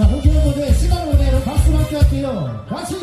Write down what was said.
자, 홍진영 모델 시간 오대로 박수 함께 할게요. 박수!